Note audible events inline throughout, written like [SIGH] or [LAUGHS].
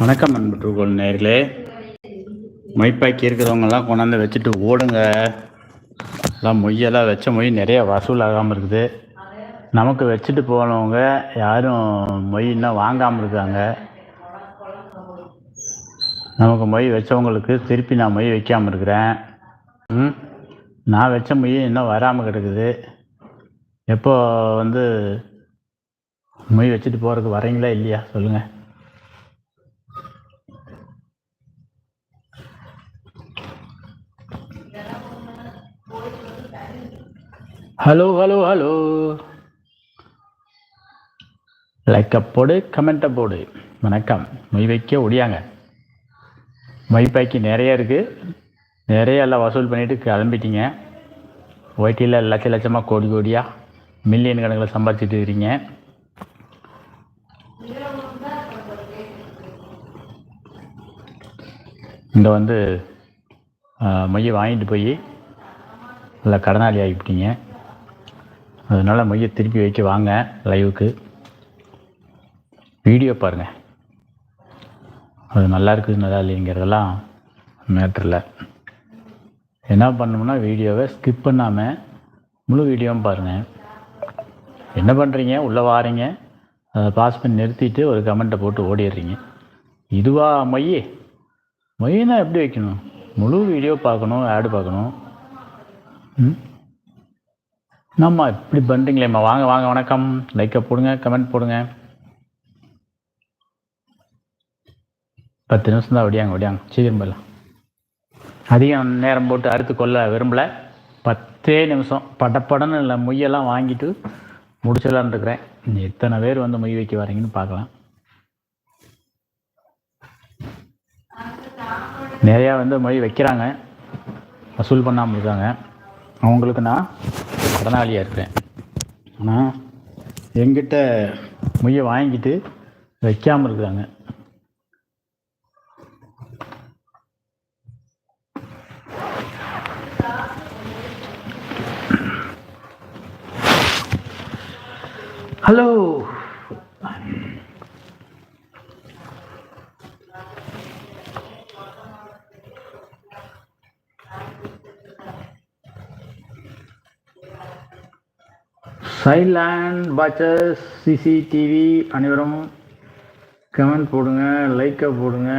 வணக்கம் அன்பு டூகோல் நேர்களே. மொய்ப்பாக்கி இருக்கிறவங்கெல்லாம் கொண்டாந்து வச்சுட்டு ஓடுங்க. எல்லாம் மொய்யெல்லாம் வச்ச மொய் நிறைய வசூல் ஆகாமல் இருக்குது. நமக்கு வச்சுட்டு போனவங்க யாரும் மொய் இன்னும் வாங்காமல் இருக்காங்க. நமக்கு மொய் வச்சவங்களுக்கு திருப்பி நான் மொய் வைக்காமல் இருக்கிறேன். ம்? நான் வச்ச மொய் இன்னும் வராமல் கிடக்குது. எப்போ வந்து மொய் வச்சுட்டு போகிறதுக்கு வரீங்களா இல்லையா? சொல்லுங்கள் ஹலோ ஹலோ ஹலோ லைக்கை போடு கமெண்ட்டை போடு. வணக்கம். மொய் வைக்க ஒடியாங்க. மொய்ப்பாக்கி நிறைய இருக்குது நிறைய எல்லாம் வசூல் பண்ணிவிட்டு கிளம்பிட்டீங்க. ஒய்டியில் லட்ச லட்சமாக கோடி கோடியாக மில்லியன் கணக்கில் சம்பாதிச்சிட்டு இருக்கிறீங்க இங்கே வந்து ஆஹ், மொய்யை வாங்கிட்டு போய் நல்லா கடனாளி ஆகிவிட்டீங்க. அதனால் மொய்யை திருப்பி வைக்க வாங்க லைவுக்கு வீடியோ பாருங்கள் அது நல்லா இருக்குது நல்லா இல்லைங்கிறதெல்லாம் மேட்ரில் என்ன பண்ணணும்னா வீடியோவை ஸ்கிப் பண்ணாமல் முழு வீடியோவும் பாருங்கள் என்ன பண்ணுறீங்க உள்ளே வாரீங்க. அதை பாஸ் பண்ணி நிறுத்திட்டு ஒரு கமெண்ட்டை போட்டு ஓடிடுறீங்க. இதுவா மொய்? மையனா எப்படி வைக்கணும்? முழு வீடியோ பார்க்கணும் ஆடு பார்க்கணும். ம்? என்னம்மா இப்படி பண்ணுறீங்களேம்மா வாங்க வாங்க வணக்கம். லைக்கை போடுங்க கமெண்ட் போடுங்க. பத்து நிமிஷம் தான் விடியாங்க விடியாங்க. சீக்கிரம் போயிடலாம். அதிகம் நேரம் போட்டு அறுத்து கொள்ள விரும்பலை. பத்தே நிமிஷம். படப்படன்னு இல்லை மொய்யெல்லாம் வாங்கிட்டு முடிச்சிடலான்னு இருக்கிறேன். எத்தனை பேர் வந்து மொய் வைக்க வரீங்கன்னு பார்க்கலாம். நிறையா வந்து மொழி வைக்கிறாங்க. வசூல் பண்ணாமல் இருக்காங்க. அவங்களுக்கு நான் கடனாளியாக இருக்கிறேன். ஆனால் எங்கிட்ட மொய்யை வாங்கிட்டு வைக்காமல் இருக்கிறாங்க. ஹலோ சைலாண்ட் வாட்சஸ் சிசிடிவி அனைவரும் கமெண்ட் போடுங்க லைக்கை போடுங்க.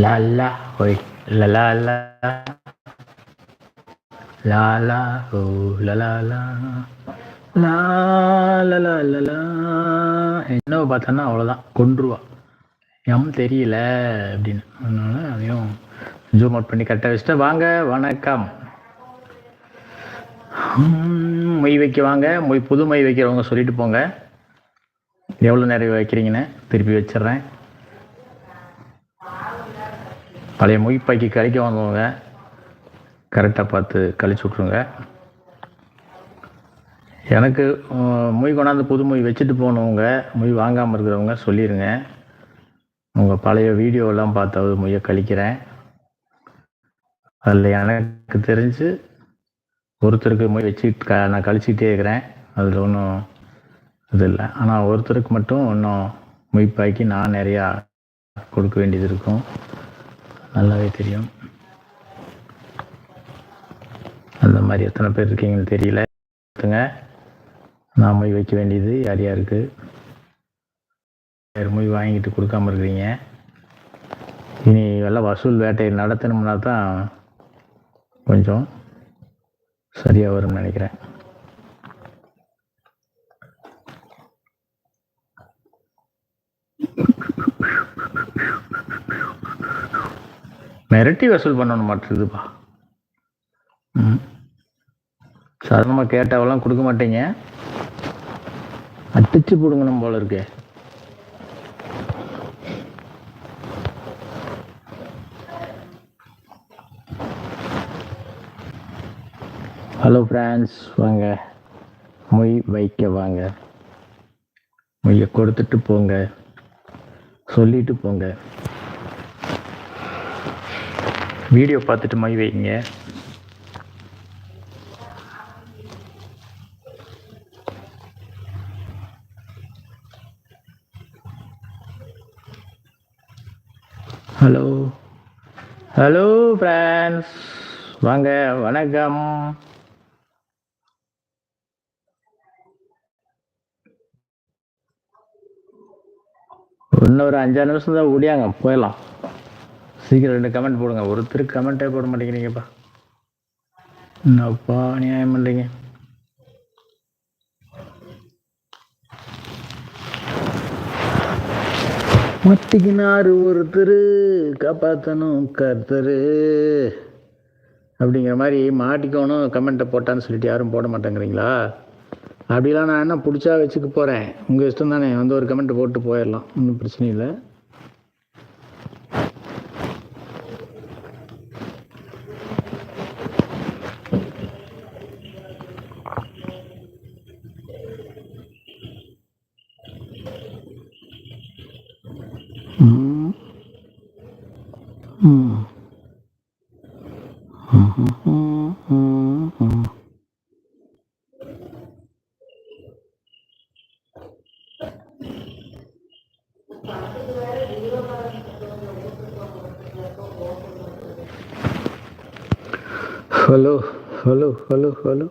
லாலா ஓய் லலா லா லாலா ஓ லலா லா லா லலா லலா என்ன பார்த்தோன்னா அவ்வளோதான் கொன்றுவா. எம் தெரியல அப்படின்னு. அதனால அதையும் ஜூம் அவுட் பண்ணி கரெக்டாக வச்சுட்டு. வாங்க வணக்கம். மொய் வைக்க வாங்க. மொய் புது மொய் வைக்கிறவங்க சொல்லிட்டு போங்க. எவ்வளோ நேரம் வைக்கிறீங்கன்னு திருப்பி வச்சிடுறேன். பழைய மொய்ப்பாக்கி கழிக்க வாங்குவாங்க கரெக்டாக பார்த்து கழிச்சு விட்ருங்க எனக்கு மொய் கொண்டாந்து புது மொய் வச்சுட்டு போனவங்க மொய் வாங்காமல் இருக்கிறவங்க சொல்லிடுங்க உங்கள் பழைய வீடியோவெல்லாம் பார்த்தாவது மொய்யை கழிக்கிறேன். அதில் எனக்கு தெரிஞ்சு ஒருத்தருக்கு மொய் வச்சுட்டு க நான் கழிச்சிக்கிட்டே இருக்கிறேன். அதில் ஒன்றும் இது இல்லை. ஆனால் ஒருத்தருக்கு மட்டும் இன்னும் மொய்ப்பாக்கி நான் நிறையா கொடுக்க வேண்டியது இருக்கும். நல்லாவே தெரியும். அந்த மாதிரி எத்தனை பேர் இருக்கீங்கன்னு தெரியல. பார்த்துங்க நான் மொய் வைக்க வேண்டியது யார் யாருக்கு? யார் மொய் வாங்கிட்டு கொடுக்காம இருக்கிறீங்க? இனி எல்லாம் வசூல் வேட்டை நடத்தணும்னா தான் கொஞ்சம் சரியாக வரும்னு நினைக்கிறேன். மிரட்டி வசூல் பண்ணணும் மாட்டுதுப்பா. ம். சாதாரணமாக கேட்டாவெல்லாம் கொடுக்க மாட்டீங்க. அடிச்சு பிடுங்கணும் போல இருக்கே. ஹலோ ஃப்ரெண்ட்ஸ் வாங்க. மொய் வைக்க வாங்க. மொய்யை கொடுத்துட்டு போங்க. சொல்லிட்டு போங்க. வீடியோ பார்த்துட்டு மொய் வைங்க. ஹலோ. ஹலோ ஃப்ரெண்ட்ஸ் வாங்க வணக்கம். இன்னும் ஒரு அஞ்சாறு நிமிஷம் தான் ஓடியாங்க போயிடலாம். சீக்கிரம் ரெண்டு கமெண்ட் போடுங்க. ஒருத்தர் கமெண்ட்டே போட மாட்டேங்கிறீங்கப்பா. என்னப்பா நியாயம் பண்ணுறீங்க மத்திக்கினாரு ஒருத்தர் காப்பாற்றணும் கர்த்தர். அப்படிங்கிற மாதிரி மாட்டிக்கணும் கமெண்ட்டை போட்டான்னு சொல்லிட்டு யாரும் போட மாட்டேங்கிறீங்களா? அப்படிலாம் நான் என்ன பிடிச்சா வச்சுக்க போகிறேன் உங்கள் இஷ்டம் தானே வந்து ஒரு கமெண்ட் போட்டு போயிடலாம். ஒன்றும் பிரச்சனை இல்லை. ஹலோ ஹலோ ஹலோ ஹலோ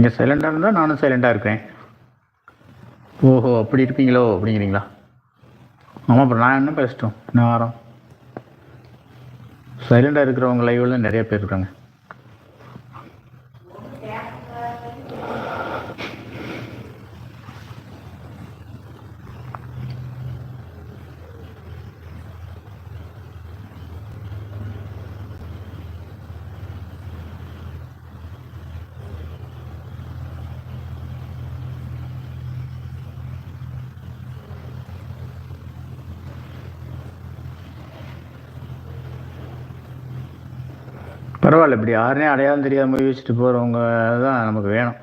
நீங்கள் சைலண்டாக இருந்தால் நானும் சைலண்டாக இருக்கேன். ஓஹோ அப்படி இருப்பீங்களோ அப்படிங்கிறீங்களா? ஆமாம் அப்புறம் நான் என்ன பேசிட்டோம்? நான் வரோம் சைலண்டாக இருக்கிறவங்க லைவில் நிறைய பேர் இருக்காங்க. பரவாயில்ல இப்படி யாருனே அடையாளம் தெரியாத மொழி வச்சுட்டு போகிறவங்க தான் நமக்கு வேணும்.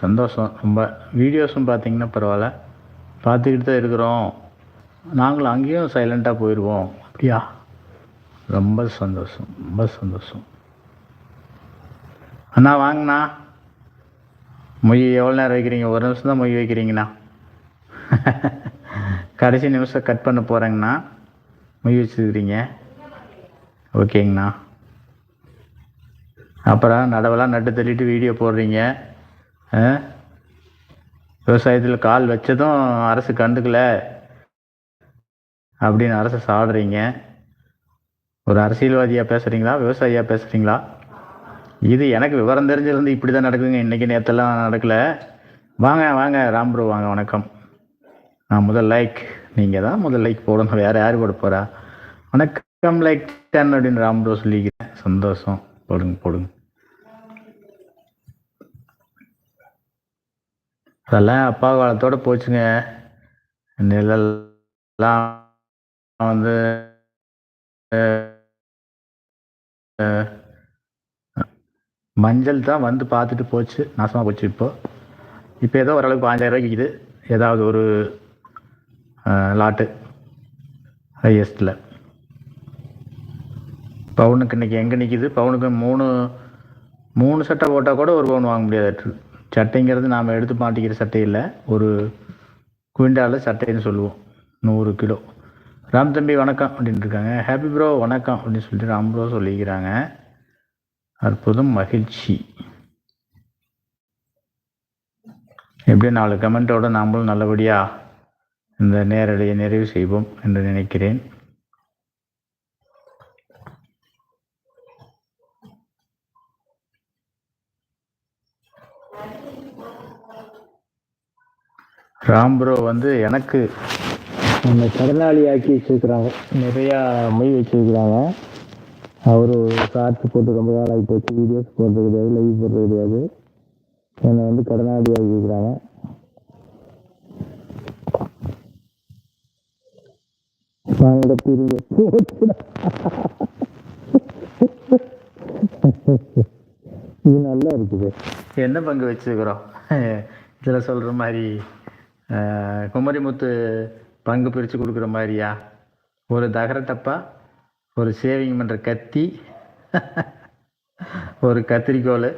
சந்தோஷம் ரொம்ப. வீடியோஸும் பார்த்தீங்கன்னா பரவாயில்ல. பார்த்துக்கிட்டு தான் இருக்கிறோம். நாங்களும் அங்கேயும் சைலண்ட்டாக போயிடுவோம் அப்படியா? ரொம்ப சந்தோஷம் ரொம்ப சந்தோஷம். அண்ணா வாங்கண்ணா. மொய் எவ்வளோ நேரம் வைக்கிறீங்க? ஒரு நிமிஷம் தான் மொய் வைக்கிறீங்கண்ணா. [LAUGHS] கடைசி நிமிஷம் கட் பண்ண போகிறேங்கண்ணா மொய் வச்சுருக்கிறீங்க. ஓகேங்கண்ணா. அப்புறம் நடவெல்லாம் நட்டு தள்ளிட்டு வீடியோ போடுறீங்க. ஆ? விவசாயத்தில் கால் வச்சதும் அரசு கண்டுக்கல. அப்படின்னு அரசை சாடுறீங்க. ஒரு அரசியல்வாதியாக பேசுகிறீங்களா விவசாயியாக பேசுகிறீங்களா இது எனக்கு விவரம் தெரிஞ்சிருந்து இப்படி தான் நடக்குதுங்க. இன்றைக்கி நேற்றெல்லாம் நடக்கலை. வாங்க வாங்க ராம் ப்ரோ வாங்க வணக்கம். நான் முதல் லைக். நீங்கள் தான் முதல் லைக் போடணும். வேறு யார் போட போகிறா வணக்கம் லைக் டென் அப்படின்னு ராம் சொல்லிக்கிறேன். சந்தோஷம். போடுங்க போடுங்க. அதெல்லாம் அப்பா காலத்தோட போச்சுங்க. நிழல்லாம் வந்து மஞ்சள் தான் வந்து பார்த்துட்டு போச்சு. நாசமாக போச்சு இப்போ. இப்போ ஏதோ ஓரளவுக்கு பாஞ்சாயிரம் ரூபாய்க்கு விற்கிது ஏதாவது ஒரு லாட்டு ஹையஸ்ட்டில் பவுனுக்கு இன்றைக்கி எங்கே நிற்கிது பவுனுக்கு மூணு மூணு சட்டை போட்டால் கூட ஒரு பவுன் வாங்க முடியாது. சட்டைங்கிறது நாம் எடுத்து மாட்டிக்கிற சட்டை இல்லை. ஒரு குவிண்டாலில் சட்டைன்னு சொல்லுவோம். நூறு கிலோ. ராம் தம்பி வணக்கம் அப்படின்ட்டு இருக்காங்க. ஹாப்பி ப்ரோ வணக்கம் அப்படின்னு சொல்லிட்டு ராம் ப்ரோ சொல்லிக்கிறாங்க. அற்புதம் மகிழ்ச்சி. எப்படியும் நாலு கமெண்ட்டோட நாமளும் நல்லபடியாக இந்த நேரடியை நிறைவு செய்வோம் என்று நினைக்கிறேன். ராம் ப்ரோ வந்து எனக்கு அந்த கடனாளி ஆக்கி வச்சிருக்கிறாங்க. நிறையா மொய் வச்சிருக்கிறாங்க. அவர் ஷார்ட்ஸ் போட்டு ரொம்ப நாள் ஆகி போச்சு. வீடியோஸ் போடுறது கிடையாது லைவ் போடுறது கிடையாது. என்னை வந்து கடனாளி ஆக்கி வைக்கிறாங்க வாங்க பிரிங்க போச்சுடா. இது நல்லா இருக்குது. என்ன பங்கு வச்சுருக்குறோம்? [LAUGHS] இதில் சொல்கிற மாதிரி குமரிமுத்து பங்கு பிரித்து கொடுக்குற மாதிரியா? ஒரு தகர டப்பா ஒரு சேவிங் பண்ணுற கத்தி ஒரு கத்திரிக்கோல்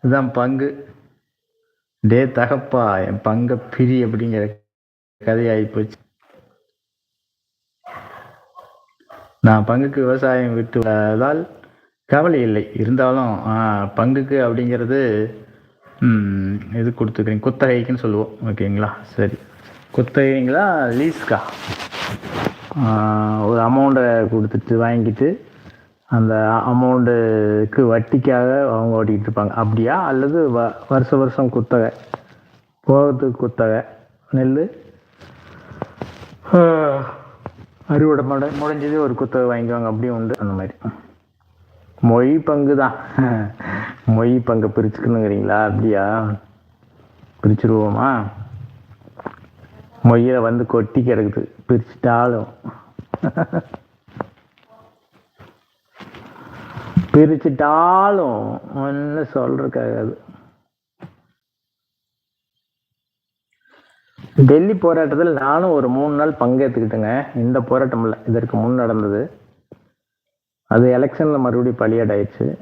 இதுதான் பங்கு. டே தகப்பா என் பங்கை பிரி அப்படிங்கிற கதையாகி போச்சு. நான் பங்குக்கு விவசாயம் விட்டு வந்ததால் கவலை இல்லை. இருந்தாலும் பங்குக்கு அப்படிங்கிறது இது கொடுத்துக்கிறீங்க குத்தகைக்குன்னு சொல்லுவோம். ஓகேங்களா? சரி. குத்தகைங்களா? லீஸ்க்கா? ஒரு அமௌண்ட்டை கொடுத்துட்டு வாங்கிட்டு அந்த அமௌண்ட்டுக்கு வட்டிக்காக அவங்க ஓட்டிக்கிட்டு இருப்பாங்க. அப்படியா? அல்லது வ வருஷ வருஷம் குத்தகை? போகிறதுக்கு குத்தகை? நெல் அறுவடை முட முடிஞ்சது ஒரு குத்தகை வாங்கிக்குவாங்க அப்படியும் உண்டு. அந்த மாதிரி. மொய் பங்கு தான் மொய் பங்கை பிரிச்சுக்கணுங்கிறீங்களா? அப்படியா? பிரிச்சுருவோமா? மொய்யில் வந்து கொட்டி கிடக்குது. பிரிச்சுட்டாலும். பிரிச்சுட்டாலும் ஒன்றும் சொல்றதுக்காகாது டெல்லி போராட்டத்தில் நானும் ஒரு மூணு நாள் பங்கேற்றுக்கிட்டேங்க இந்த போராட்டம் இல்லை இதற்கு முன் நடந்தது. அது எலெக்ஷனில் மறுபடியும் பலியாடாயிடுச்சு.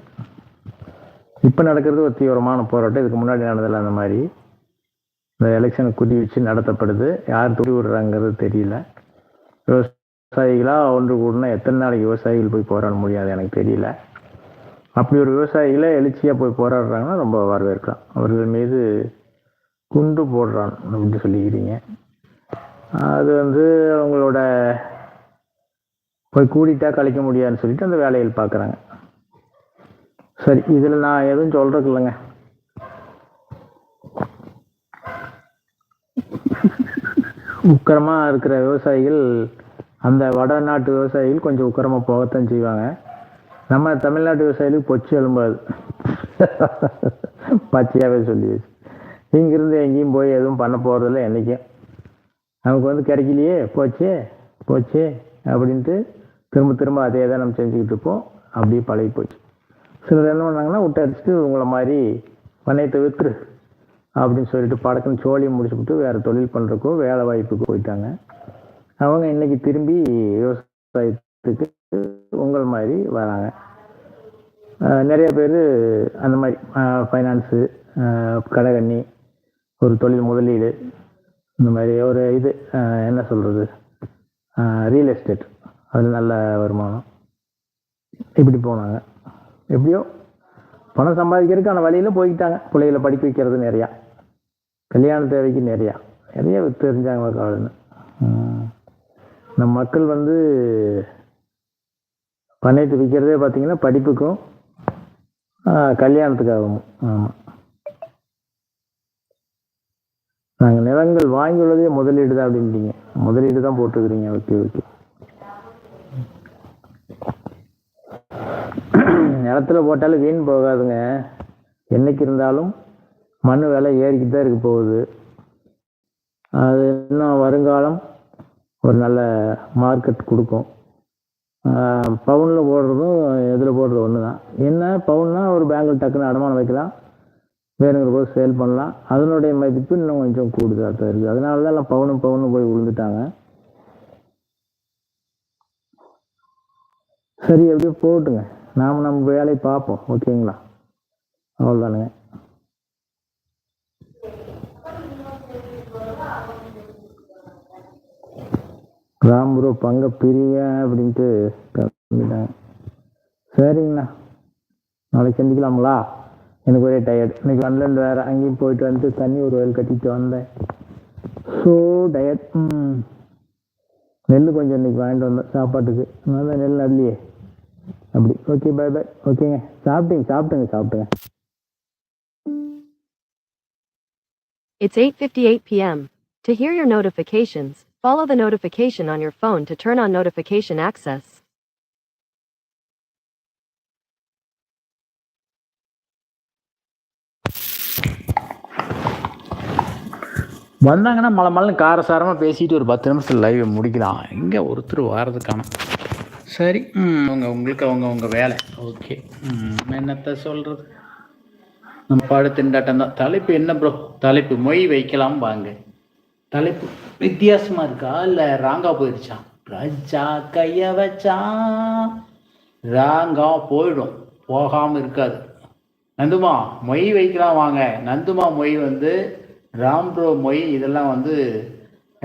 இப்போ நடக்கிறது ஒரு தீவிரமான போராட்டம். இதுக்கு முன்னாடி நடந்ததில்ல அந்த மாதிரி. இந்த எலெக்ஷனை குறி வச்சு நடத்தப்படுது. யார் துடி விடுறாங்கிறது தெரியல. விவசாயிகளாக ஒன்று கூடனா எத்தனை நாளைக்கு விவசாயிகள் போய் போராட முடியாது எனக்கு தெரியல. அப்படி ஒரு விவசாயிகளை எழுச்சியாக போய் போராடுறாங்கன்னா ரொம்ப வரவேற்கலாம். அவர்கள் மீது குண்டு போடுறான் அப்படின்னு சொல்லிக்கிறீங்க. அது வந்து அவங்களோட போய் கூடிட்டா கழிக்க முடியாதுன்னு சொல்லிட்டு அந்த வேலையில் பார்க்குறாங்க. சரி இதில் நான் எதுவும் சொல்கிறதுக்கு இல்லைங்க. உக்கரமாக இருக்கிற விவசாயிகள் அந்த வடநாட்டு விவசாயிகள் கொஞ்சம் உக்கரமாக போகத்தான் செய்வாங்க. நம்ம தமிழ்நாட்டு விவசாயிகளுக்கு பொச்சு எழும்பாது. பச்சையாகவே சொல்லியாச்சு. இங்கிருந்து எங்கேயும் போய் எதுவும் பண்ண போகிறதில்ல என்றைக்கும் நமக்கு வந்து கிடைக்கலையே போச்சே போச்சே அப்படின்ட்டு திரும்ப திரும்ப அதே தான் நம்ம செஞ்சுக்கிட்டு இருப்போம் அப்படியே பழகி போச்சு சிலர் என்ன பண்ணாங்கன்னா விட்டு அடிச்சுட்டு உங்களை மாதிரி பண்ணையத்தை வித்துரு அப்படின்னு சொல்லிட்டு படக்குன்னு சோழியை முடிச்சுக்கிட்டு வேறு தொழில் பண்ணுறக்கோ வேலை வாய்ப்புக்கு போயிட்டாங்க. அவங்க இன்னைக்கு திரும்பி விவசாயத்துக்கு உங்கள் மாதிரி வராங்க. நிறைய பேர் அந்த மாதிரி ஃபைனான்ஸு கடைகண்ணி ஒரு தொழில் முதலீடு இந்த மாதிரி ஒரு இது என்ன சொல்கிறது ரியல் எஸ்டேட் அதில் நல்ல வருமானம். இப்படி போனாங்க. எப்படியோ பணம் சம்பாதிக்கிறதுக்கான வழியில் போய்கிட்டாங்க பிள்ளைகளை படிக்க வைக்கிறது நிறையா. கல்யாண தேவைக்கு நிறையா. நிறைய தெரிஞ்சாங்க காலன்னு நம்ம மக்கள் வந்து பண்ணிட்டு விற்கிறதே பார்த்திங்கன்னா படிப்புக்கும் கல்யாணத்துக்காகவும். ஆமாம் நாங்கள் நிலங்கள் வாங்கியுள்ளதே முதலீடு தான் அப்படின்ட்டீங்க முதலீடு தான் போட்டுக்கிறீங்க ஓகே ஓகே. நிலத்துல போட்டாலும் வீண் போகாதுங்க. என்றைக்கு இருந்தாலும் மண் விலை ஏறிக்கிட்டு தான் இருக்க போகுது. அது இன்னும் வருங்காலம் ஒரு நல்ல மார்க்கெட் கொடுக்கும். பவுனில் போடுறதும் இதில் போடுறது ஒன்று தான் என்ன பவுன்னா ஒரு பேங்கில் டக்குன்னு அடமானம் வைக்கலாம். வேணுங்கிற போது சேல் பண்ணலாம். அதனுடைய மதிப்பு இன்னும் கொஞ்சம் கூடுதலாக தான் இருக்குது அதனால தான் எல்லாம் பவுனும் பவுனும் போய் விழுந்துட்டாங்க. சரி எப்படியோ போட்டுங்க. நாம் நம்ம வேலையை பார்ப்போம். ஓகேங்களா? அவ்வளோதானுங்க ராம் ப்ரோ பங்க பிரிய அப்படின்ட்டு கிளம்பிட்டாங்க. சரிங்கண்ணா நாளைக்கு சந்திக்கலாங்களா எனக்கு ஒரே டயர்ட் இன்னைக்கு வந்தேன் வேறு. அங்கேயும் போயிட்டு வந்து தண்ணி ஒரு வயல் கட்டிட்டு வந்தேன். ஸோ டயர்ட் ம். நெல் கொஞ்சம் இன்னைக்கு வாங்கிட்டு வந்தேன் சாப்பாட்டுக்கு. நல்லா நெல் நல்லியே அப்படி. ஓகே பை பை ஓகேங்க சாப்பிட்டீங்க சாப்பிட்டுங்க சாப்பிட்டுங்க It's 8:58 p.m. To hear your notifications, follow the notification on your phone to turn on notification access. வந்தாங்கன்னா மலை மலை காரசாரமாக பேசிட்டு ஒரு பத்து நிமிஷத்தில் லைவை முடிக்கலாம். எங்கே ஒருத்தர் வாரது காணோம் சரி. அவங்க உங்களுக்கு அவங்க உங்க வேலை. ஓகே. என்னத்த சொல்கிறது நம்ம பாடு திண்டாட்டம் தான். தலைப்பு என்ன ப்ரோ தலைப்பு மொய் வைக்கலாம் வாங்க. தலைப்பு வித்தியாசமாக இருக்கா? இல்லை ராங்கா போயிடுச்சா ராஜா கைய வச்சா ராங்கா போயிடும். போகாமல் இருக்காது. நந்துமா மொய் வைக்கலாம் வாங்க. நந்துமா மொய் வந்து ராம் ப்ரோ மொய் இதெல்லாம் வந்து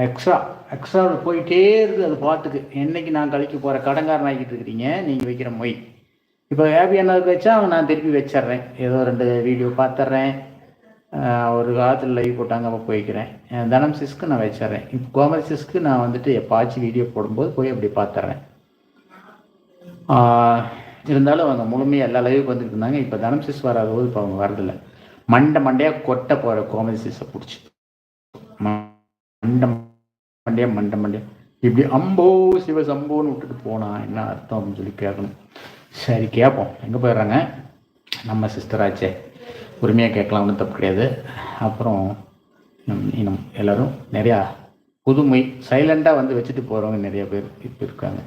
எக்ஸ்ட்ரா எக்ஸ்ட்ரா போயிட்டே இருக்குது அது பாட்டுக்கு. என்னைக்கு நான் கழிக்க போகிற கடங்காரன் ஆகிட்டு இருக்கிறீங்க நீங்கள் வைக்கிற மொய். இப்போ ஹேப்பி என்னதுக்கு வச்சா நான் திருப்பி வச்சிடுறேன். ஏதோ ரெண்டு வீடியோ பார்த்துட்றேன் ஒரு காலத்தில் லைவ் போட்டாங்க அப்போ போய்க்கிறேன். தனம் சிஸ்க்கு நான் வச்சிடுறேன். இப்போ கோமதி சிஸ்க்கு நான் வந்துட்டு எப்பாச்சும் வீடியோ போடும்போது போய் அப்படி பார்த்துட்றேன் இருந்தாலும் அவங்க முழுமையாக எல்லா லைவுக்கு வந்துட்டு இருந்தாங்க. இப்போ தனம் சிஸ் வராத போது இப்போ அவங்க வரதில்லை. மண்டை மண்டையாக கொட்ட போகிற கோமதி சிஸை பிடிச்சி. மண்டை மண்டியம் மண்டை மண்டியம் இப்படி அம்போ சிவ சம்போன்னு விட்டுட்டு போனா என்ன அர்த்தம் அப்படின்னு சொல்லி கேட்கணும். சரி கேட்போம். எங்கே போயிடுறாங்க? நம்ம சிஸ்டராச்சே உரிமையாக கேட்கலாம் ஒன்றும் தப்பு கிடையாது. அப்புறம் இன்னும் எல்லோரும் நிறையா புதுமை சைலண்டாக வந்து வச்சுட்டு போகிறவங்க நிறைய பேர் இப்போ இருக்காங்க.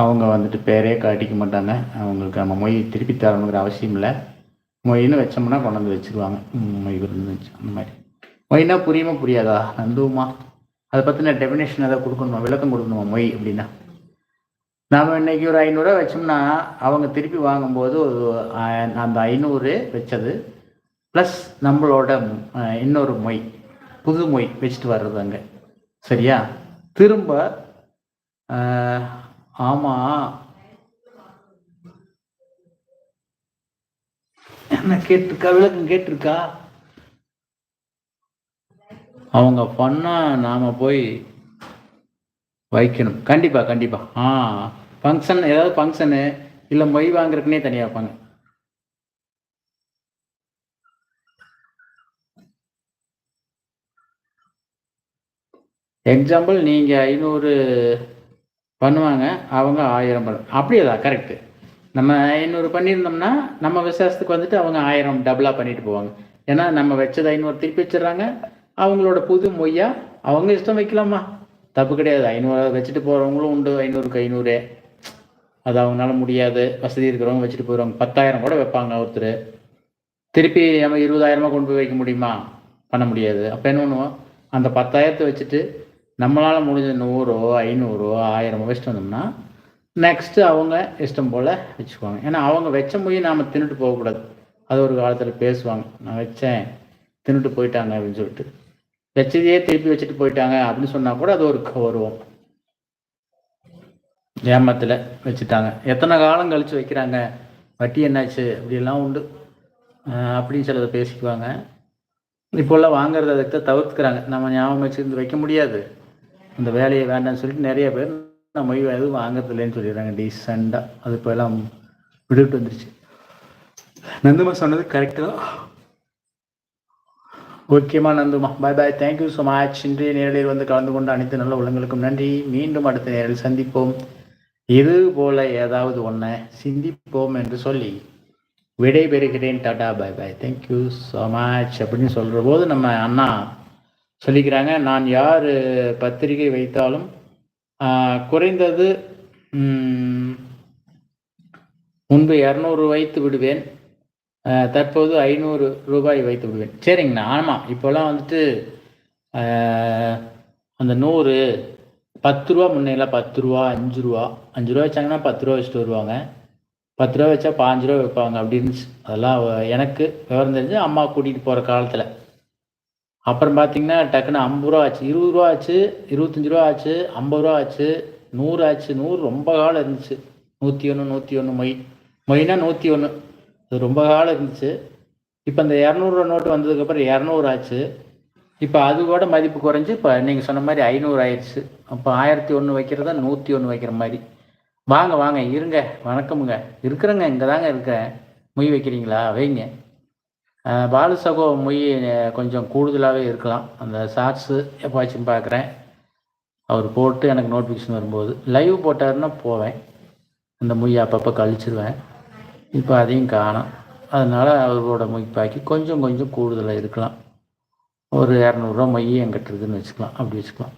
அவங்க வந்துட்டு பேரே காட்டிக்க மாட்டாங்க. அவங்களுக்கு நம்ம மொய் திருப்பி தரணுங்கிற அவசியம் இல்லை. மொயின்னு வச்சோம்னா கொண்டு வந்து வச்சுருவாங்க மொய் விருந்து வச்சு அந்த மாதிரி. மொய்னா புரியுமா புரியாதா? நந்துமா அதை பற்றின டெஃபினேஷன் ஏதாவது கொடுக்கணுமா? விளக்கம் கொடுக்கணுமா? மொய் அப்படின்னா. நாம் இன்னைக்கு ஒரு ஐநூறுரூவா வச்சோம்னா அவங்க திருப்பி வாங்கும்போது ஒரு அந்த ஐநூறு வச்சது ப்ளஸ் நம்மளோட இன்னொரு மொய் புது மொய் வச்சுட்டு வர்றது அங்கே. சரியா? திரும்ப ஆமாம் என்ன கேட்டிருக்கா? விளக்கம் கேட்டிருக்கா? அவங்க பண்ணால் நாம போய் வைக்கணும். கண்டிப்பா கண்டிப்பா. ஆ ஃபங்க்ஷன் ஏதாவது ஃபங்க்ஷனு இல்லை மொய் வாங்குறதுக்குனே தனியாக வைப்பாங்க. எக்ஸாம்பிள் நீங்கள் ஐநூறு பண்ணுவாங்க அவங்க ஆயிரம் பண்ண அப்படியே கரெக்டு நம்ம ஐநூறு பண்ணியிருந்தோம்னா நம்ம விசேஷத்துக்கு வந்துட்டு அவங்க ஆயிரம் டபுளாக பண்ணிட்டு போவாங்க. ஏன்னா நம்ம வச்சது ஐநூறு திருப்பி வச்சிடுறாங்க அவங்களோட புது மொய்யா அவங்க இஷ்டம் வைக்கலாமா? தப்பு கிடையாது. ஐநூறு வச்சுட்டு போகிறவங்களும் உண்டு. ஐநூறுக்கு ஐநூறு. அது அவங்களால முடியாது. வசதி இருக்கிறவங்க வச்சுட்டு போயிடுவாங்க. பத்தாயிரம் கூட வைப்பாங்க ஒருத்தர்? திருப்பி நம்ம இருபதாயிரமா கொண்டு போய் வைக்க முடியுமா? பண்ண முடியாது. அப்போ என்ன பண்ணுவோம்? அந்த பத்தாயிரத்தை வச்சுட்டு நம்மளால் முடிஞ்ச நூறோ ஐநூறோ ஆயிரமோ வச்சுட்டு வந்தோம்னா நெக்ஸ்ட்டு அவங்க இஷ்டம் போல் வச்சுக்குவாங்க. ஏன்னா அவங்க வச்ச மொழி நாம் தின்னுட்டு போகக்கூடாது. அது ஒரு காலத்தில் பேசுவாங்க. நான் வச்சேன். தின்னுட்டு போயிட்டாங்க அப்படின்னு சொல்லிட்டு. வச்சதையே திருப்பி வச்சுட்டு போயிட்டாங்க அப்படின்னு சொன்னால் கூட அது ஒரு கௌரவம். ஏமாத்தில் வச்சுட்டாங்க. எத்தனை காலம் கழித்து வைக்கிறாங்க? வட்டி என்னாச்சு? அப்படிலாம் உண்டு. அப்படின்னு சிலதை பேசிக்குவாங்க. இப்போல்லாம் வாங்குறது அதுக்கு தான் தவிர்த்துக்கிறாங்க. நம்ம ஞாபகம் வச்சுருந்து வைக்க முடியாது. அந்த வேலையை வேண்டாம்னு சொல்லிட்டு நிறைய பேர் நம்ம எதுவும் வாங்குறது இல்லைன்னு சொல்லிடுறாங்க. டீசெண்டாக அது இப்போ எல்லாம் விடுவிட்டு வந்துருச்சு. நந்துமா சொன்னது கரெக்டு தான். ஓகேம்மா நந்துமா bye bye thank you so much இன்றைய நேரலில் வந்து கலந்து கொண்ட அனைத்து நல்ல உள்ளங்களுக்கும் நன்றி. மீண்டும் அடுத்த நேரில் சந்திப்போம். இது போல ஏதாவது ஒன்றை சிந்திப்போம் என்று சொல்லி விடைபெறுகிறேன். Tata bye bye thank you so much அப்படின்னு சொல்கிற போது நம்ம அண்ணா சொல்லிக்கிறாங்க நான் யார் பத்திரிகை வைத்தாலும் குறைந்தது முன்பு இரநூறு வைத்து விடுவேன். தற்போது ஐநூறு ரூபாய் வைத்து விடுவேன். சரிங்கண்ணா ஆமாம் இப்போல்லாம் வந்துட்டு அந்த நூறு பத்து ரூபா முன்னையெல்லாம் பத்து ரூபா அஞ்சு ரூபா அஞ்சு ரூபா வச்சாங்கன்னா பத்து ரூபா வச்சுட்டு வருவாங்க. பத்து ரூபா வச்சா பாஞ்சு ரூபா வைப்பாங்க அப்படி இருந்துச்சு அதெல்லாம் எனக்கு விவரம் தெரிஞ்சு அம்மா கூட்டிகிட்டு போகிற காலத்தில். அப்புறம் பார்த்தீங்கன்னா டக்குன்னு ஐம்பது ரூபா ஆச்சு இருபது ரூபா ஆச்சு இருபத்தஞ்சி ரூபா ஆச்சு ஐம்பது ரூபா ஆச்சு நூறு ஆச்சு நூறு ரொம்ப காலம் இருந்துச்சு. நூற்றி ஒன்று நூற்றி ஒன்று மொய் மொய்னா நூற்றி ஒன்று அது ரொம்ப காலம் இருந்துச்சு. இப்போ இந்த இரநூறுவா நோட்டு வந்ததுக்கப்புறம் இரநூறு ஆச்சு. இப்போ அது கூட மதிப்பு குறைஞ்சி இப்போ நீங்கள் சொன்ன மாதிரி ஐநூறு ஆயிடுச்சு. அப்போ ஆயிரத்தி ஒன்று வைக்கிறதா நூற்றி ஒன்று வைக்கிற மாதிரி. வாங்க வாங்க இருங்க வணக்கமுங்க. இருக்கிறேங்க இங்கே தாங்க இருக்கிறேன். மொய் வைக்கிறீங்களா? வைங்க. அஹ் பாலு சகோ மொய் கொஞ்சம் கூடுதலாகவே இருக்கலாம். அந்த ஷார்ட்ஸு எப்போச்சும் பார்க்குறேன் அவர் போட்டு எனக்கு நோட்டிஃபிகேஷன் வரும்போது. லைவ் போட்டாருன்னா போவேன். அந்த மொய் அப்பப்போ கழிச்சிருவேன். இப்போ அதையும் காணோம். அதனால் அவரோட மொய்ப்பாக்கி கொஞ்சம் கொஞ்சம் கூடுதலாக இருக்கலாம். ஒரு இரநூறுவா மொய் என்கிட்ட இருக்குதுன்னு வச்சுக்கலாம். அப்படி வச்சுக்கலாம்.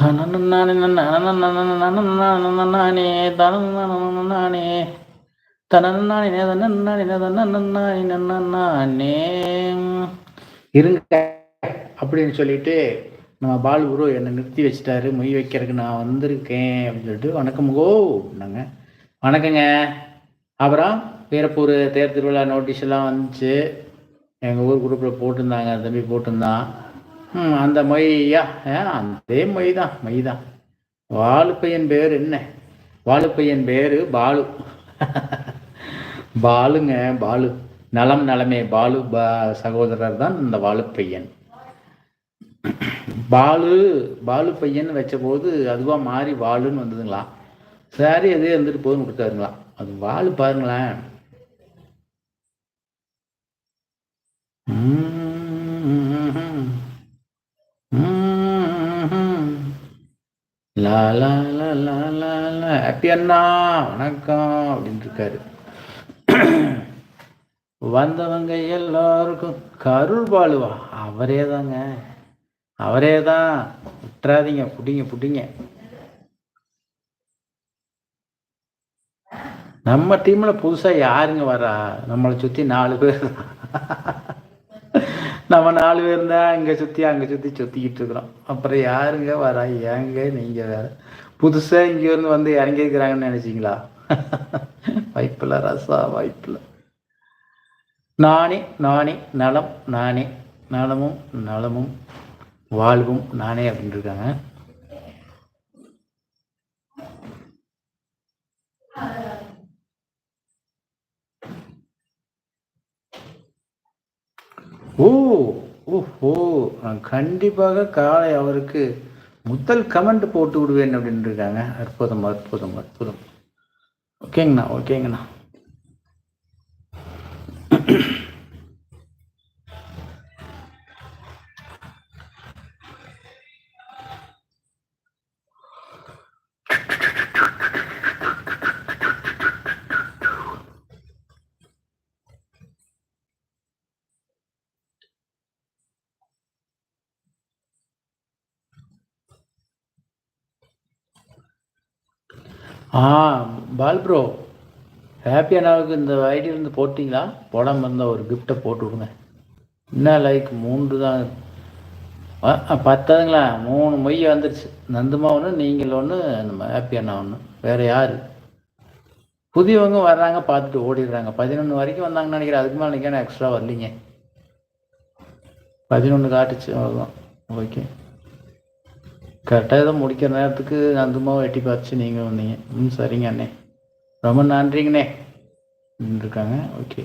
தனநானே தனநானே தனநானே தனநானே இருங்க. அப்படின்னு சொல்லிட்டு நம்ம பாலு குரு என்னை நிறுத்தி வச்சிட்டாரு மொய் வைக்கிறதுக்கு நான் வந்திருக்கேன் அப்படின்னு சொல்லிட்டு வணக்கம் கோ நாங்க வணக்கங்க. அப்புறம் வீரப்பூர் தேர் திருவிழா நோட்டீஸ் எல்லாம் வந்துச்சு. எங்கள் ஊர் குரூப்பில் போட்டிருந்தாங்க தம்பி போட்டிருந்தான். ம் அந்த மொய்யா ஆ அதே மொய் தான் மொய் தான் வாழுப்பையன் பேர் என்ன? வாழுப்பையன் பேர் பாலு. பாலுங்க பாலு. நலம் நலமே பாலு பா சகோதரர் தான் இந்த வாழுப்பையன் பாலு பாலு பையன் வச்சபோது அதுவாக மாறி வாளுன்னு வந்ததுங்களா? சாரி எதே இருந்துட்டு போதுன்னு கொடுத்தாருங்களா அது வாழு பாருங்களேன். லா லா லா லா லா லா ஹாப்பி அண்ணா வணக்கம் அப்படின்னு இருக்காரு வந்தவங்க எல்லாருக்கும் கருள் பாலுவா. அவரே தாங்க. அவரே தான் விட்டுறாதீங்க புடிங்க புடிங்க. நம்ம டீம்ல புதுசா யாருங்க வரா? நம்மளை சுத்தி நாலு பேர். நம்ம நாலு பேர் தான் இங்க சுத்தி அங்க சுத்தி சுத்திக்கிட்டு இருக்கிறோம். அப்புறம் யாருங்க வரா? ஏங்க நீங்க வேற. புதுசா இங்க இருந்து வந்து இறங்கி இருக்கிறாங்கன்னு நினைச்சீங்களா? வாய்ப்பில்ல ரசா வாய்ப்பில்ல. நானே நானே நலம் நானே. நலமும் நலமும். வாழ்வும் நானே அப்படின்னு இருக்காங்க. ஓ ஓஹோ நான் கண்டிப்பாக காலை அவருக்கு முதல் கமெண்ட் போட்டு விடுவேன் அப்படின்னு இருக்காங்க. அற்புதம் அற்புதம் அற்புதம். ஓகேங்கண்ணா ஓகேங்கண்ணா. ஆ பால் ப்ரோ ஹாப்பி அண்ணாவுக்கு இந்த ஐடியிலேருந்து போட்டிங்களா? போடாமல் இருந்தால் ஒரு கிஃப்ட்டை போட்டு விடுங்க. என்ன லைக் மூன்று தான். ஆ, பத்தாதுங்களா? மூணு மொய் வந்துருச்சு. நந்துமா ஒன்று நீங்கள் ஒன்று நம்ம ஹாப்பி அண்ணா ஒன்று வேறு யார்? புதியவங்க வர்றாங்க பார்த்துட்டு ஓடிடுறாங்க. பதினொன்று வரைக்கும் வந்தாங்கன்னு நினைக்கிறேன். அதுக்கு மேலே நினைக்கிறேன் எக்ஸ்ட்ரா வரலீங்க. பதினொன்று காட்டுச்சு அவ்வளோதான் ஓகே கரெக்டாக இதை முடிக்கிற நேரத்துக்கு நந்துமாவை எட்டி பார்த்து நீங்கள் வந்தீங்க ம் சரிங்க அண்ணே ரொம்ப நன்றிங்கண்ணே இருக்காங்க ஓகே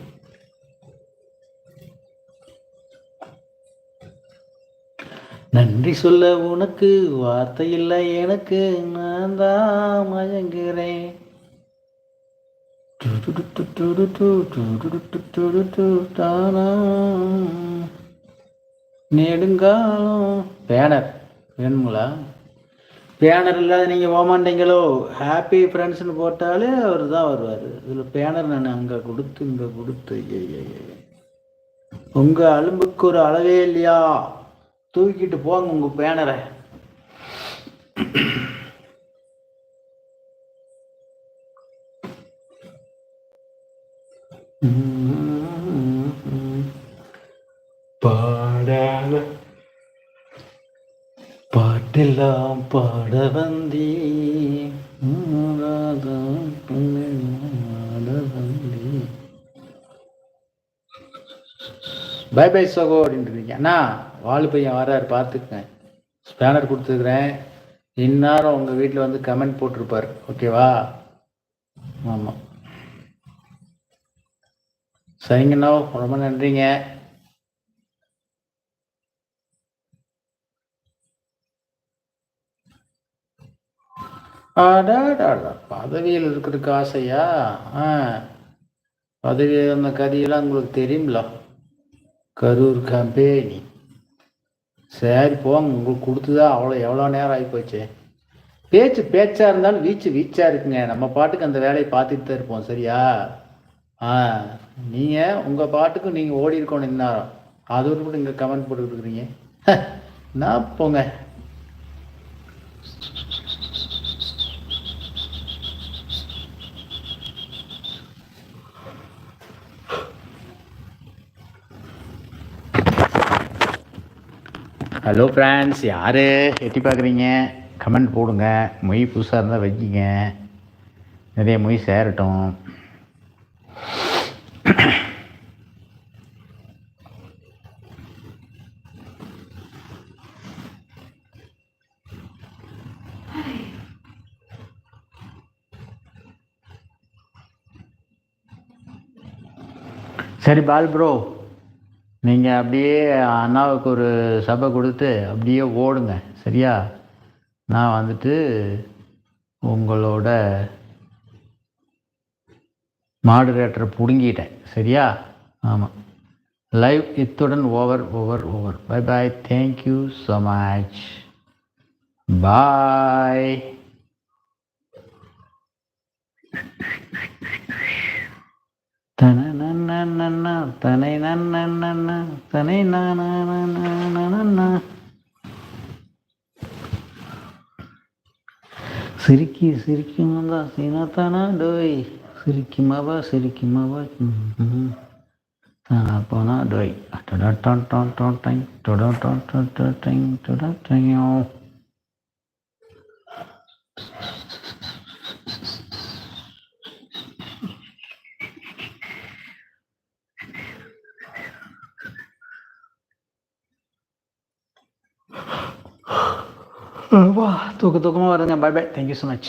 நன்றி சொல்ல உனக்கு வார்த்தை இல்லை எனக்கு நான் தான் மயங்குறேன் நெடுங்காலம் பேனர் வேணுங்களா பேனர் இல்லாத நீங்கள் போகமாட்டீங்களோ ஹாப்பி ஃப்ரெண்ட்ஸ்னு போட்டாலே அவர் தான் வருவார். இதில் பேனர் நான் அங்கே கொடுத்து இங்கே கொடுத்து உங்கள் அலும்புக்கு ஒரு அளவே இல்லையா? தூக்கிட்டு போங்க உங்கள் பேனரை. பாட்டெல்லாம் பாட வந்தே பை பை சகோ அப்படின்ட்டு அண்ணா வாலு பையன் வராரு பார்த்துக்குங்க. ஸ்பேனர் கொடுத்துருக்குறேன். இந்நேரம் உங்கள் வீட்டில் வந்து கமெண்ட் போட்டிருப்பார். ஓகேவா ஆமாம் சரிங்கண்ணா ரொம்ப நன்றிங்க. அடாடாடா பதவியில் இருக்கிறதுக்கு ஆசையா? ஆ. பதவி அந்த கதையெல்லாம் உங்களுக்கு தெரியுங்களா கரூர் கம்பெனி. சரி போங்க உங்களுக்கு கொடுத்துதா அவ்வளோ எவ்வளோ நேரம் ஆகிப்போச்சு பேச்சு? பேச்சாக இருந்தாலும் வீச்சு வீச்சாக இருக்குங்க. நம்ம பாட்டுக்கு அந்த வேலையை பார்த்துட்டு தான் இருப்போம் சரியா? ஆ. நீங்கள் உங்கள் பாட்டுக்கு நீங்கள் ஓடி இருக்கணும் இந்நேரம். அது ஒரு கூட இங்கே கமெண்ட் போட்டுக்கிட்டு இருக்கிறீங்க. நான் போங்க. ஹலோ ஃப்ரெண்ட்ஸ் யார்? எட்டி பார்க்குறீங்க கமெண்ட் போடுங்க. மொய் புதுசாக இருந்தால் வைக்கிங்க. நிறைய மொய் சேரட்டும் சரி பால் ப்ரோ நீங்கள் அப்படியே அண்ணாவுக்கு ஒரு சபை கொடுத்து அப்படியே ஓடுங்க சரியா? நான் வந்துட்டு உங்களோட மாடுரேட்டரை பிடுங்கிட்டேன் சரியா? ஆமாம் லைவ் இத்துடன் over over over bye bye thank you so much bye தன நன்ன தனை நன்ன தனை நான சிரிக்கி சிரிக்குமதா சீனத்தானா டோய். சிரிக்குமாவா சிரிக்குமாவா தானா போனா டோய். டொடா டான் டான் டான் டைங் டொடா டான் டான் டான் டைங் டொடா டையோ வா தூக்க தூக்கமாக வருங்க bye bye thank you so much